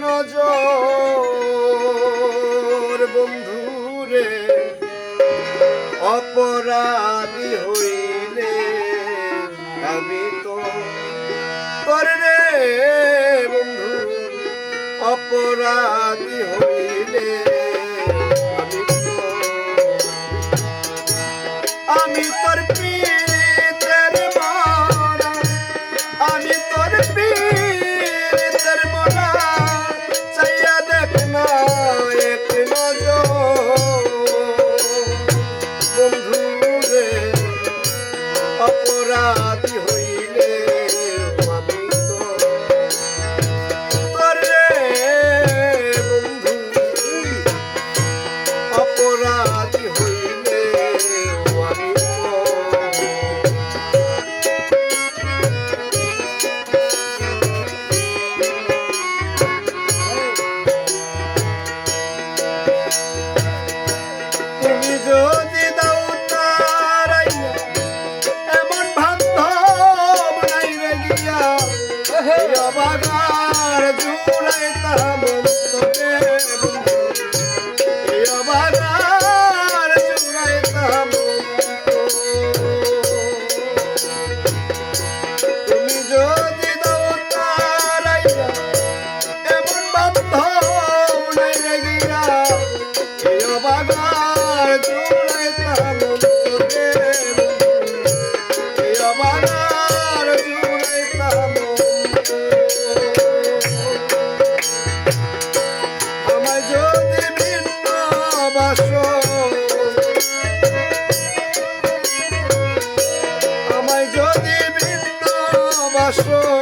নজর বন্ধুরে, অপরাধী হইলে আমি তো করলে বন্ধু, অপরাধী হইলে আমি তোর পীরের মারা, আমি তোর পীর Cash.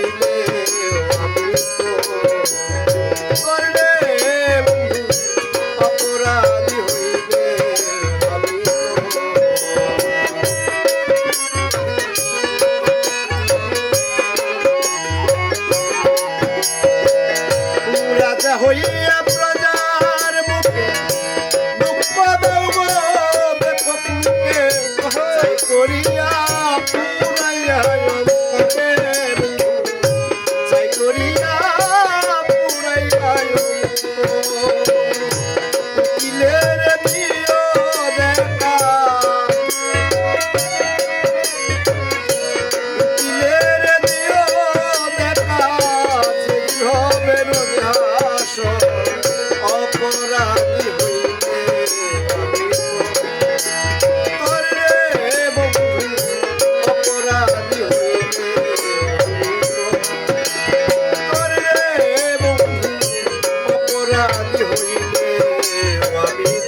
Thank you. রাজি হইলে আমি